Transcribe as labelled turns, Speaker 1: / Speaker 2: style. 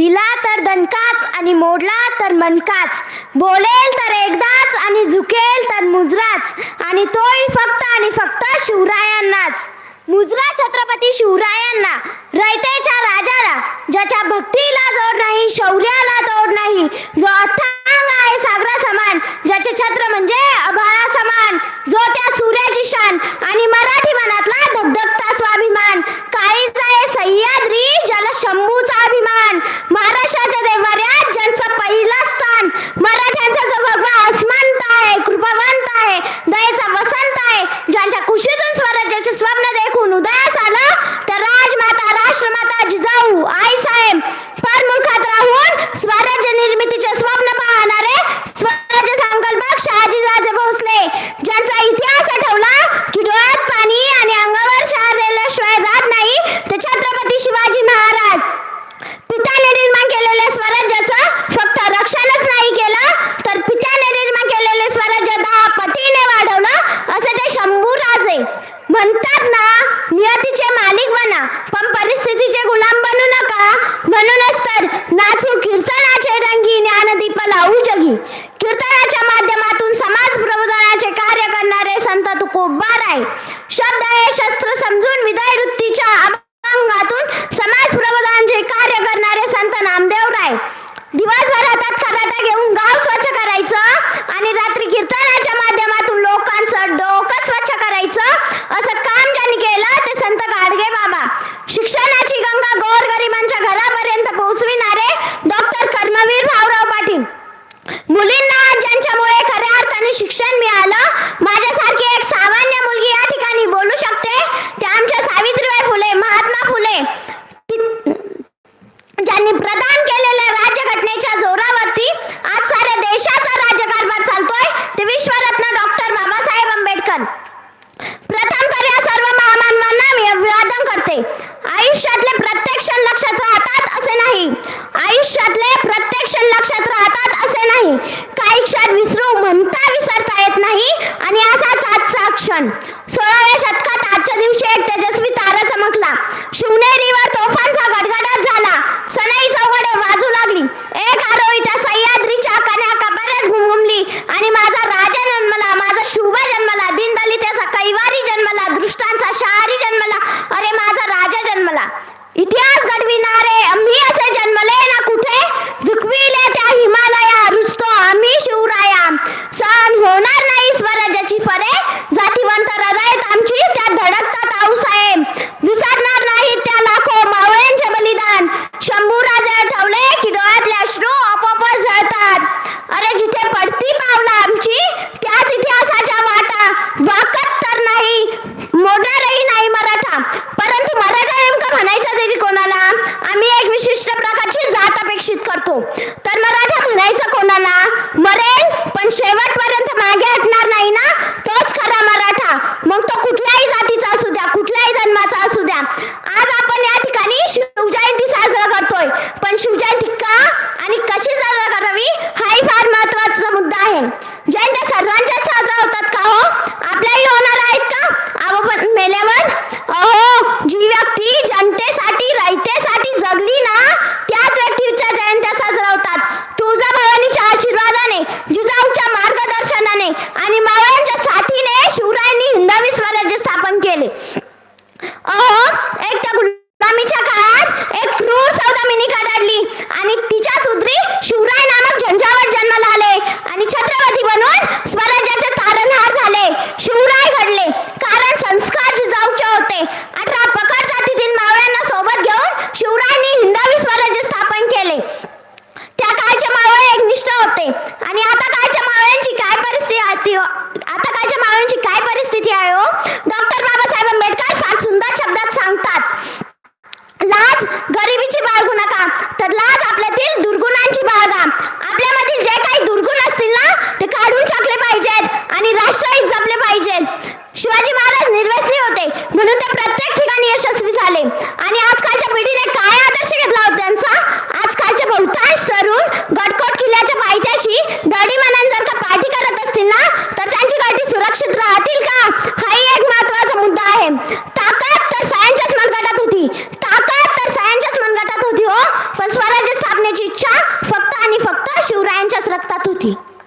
Speaker 1: दिला तर दणकाच आणि मोडला तर मनकाच. बोलेल तर एकदाच आणि झुकेल तर मुजराच. आणि तोही फक्त आणि फक्त शिवरायांनाच. मुजरा छत्रपती शिवरायांना रयतेच्या राजाला ज्याच्या भक्तीला जोड नाही शौर्याला तोड नाही. जो अथांग आहे सागरा समान ज्याचे छत्र म्हणजे अभाळा समान. जो त्या सूर्याची शान आणि मराठी मनातला धगधगता स्वाभिमान. काळीचा आहे सह्याद्री ज्याला शंभू महाराष्ट्राच्या देवाऱ्यात ज्यांचं पहिला स्थान मराठ्यांचा जो भगवा अस्मंत आहे कृपावंत आहे दयेचा वसा आहे ज्यांच्या कुशीतून स्वराज्याचे स्वप्न देखून उदयास आलं तर राजमाता राष्ट्रमाता जिजाऊ आई साहेब फार मुखात राहून स्वराज्य निर्मितीचे स्वप्न पाहणारे स्वराज्य संकल्पक शहाजीराजे भोसले ज्यांचा इतिहास आठवला की डोळ्यात पाणी आणि अंगावर शहरल्याशिवाय राहत नाही ते छत्रपती शिवाजी महाराज पित्याने निर्माण केलेल्या स्वराज्याचं फक्त रक्षणच नाही केलं तर पित्याने निर्माण केलेले स्वराज्य दहा पटीने वाढवलं असे ते शंभू राजे म्हणतात ना नियतीचे मालिक बना पण परिस्थितीचे गुलाम बनू नका म्हणूनच तर नाचू कीर्तनाचे रंगी ज्ञानदीप लावू जगी. कीर्तनाच्या माध्यमातून समाज प्रबोधनाचे कार्य करणारे संत तुकोबार आहे शब्द हे आयुष्यातले प्रत्येक क्षण लक्षात राहतात असे नाही. आयुष्यातले प्रत्येक क्षण लक्षात राहतात असे नाही. काही क्षण विसरू म्हणता विसरता येत नाही आणि असाच आजचा क्षण. सोळाव्या शतकात आजच्या दिवशी एक तेजस्वी तारा चमकला शिवनेरीवर तोफांचा गडगडाट झाला. सनई चौघडे होणार नाही स्वराज्याची फरे. जातीवंत हृदयात आमची त्या धडकतात आऊसाहेब विसरणार नाही त्या लाखो मावळ्यांचे बलिदान. शंभूराजे आठवले की डोळ्यातले अश्रू आपोआपच जळतात. अरे आशीर्वादाने जिजाऊच्या मार्गदर्शनाने आणि मावळ्यांच्या साथीने शिवरायांनी हिंदवी स्वराज्य स्थापन केले. अहो एक त्या गुलामीच्या काळात एक क्रूर सौदामिनी काढली आणि ती पाहिजेत आणि राष्ट्रहित जपले पाहिजेत. शिवाजी महाराज निर्व्यसनी होते. म्हणून ते प्रत्येक ठिकाणी यशस्वी झाले. आणि आजकालच्या पिढीने काय आदर्श घेतला होता त्यांचा? आजकालचे बहुतांश तरुण गडकोट किल्ल्याच्या पायथ्याशी दडी मनान जर का पार्टी करत असतील ना तर त्यांची गाठी सुरक्षित राहतील का? हाही एक महत्त्वाचा मुद्दा आहे. ताकद तर सगळ्यांच्याच मनगटात होती. ताकद तर सगळ्यांच्याच मनगटात होती हो. पण स्वराज्य स्थापनेची इच्छा फक्त आणि फक्त शिवरायांच्याच रक्तात होती.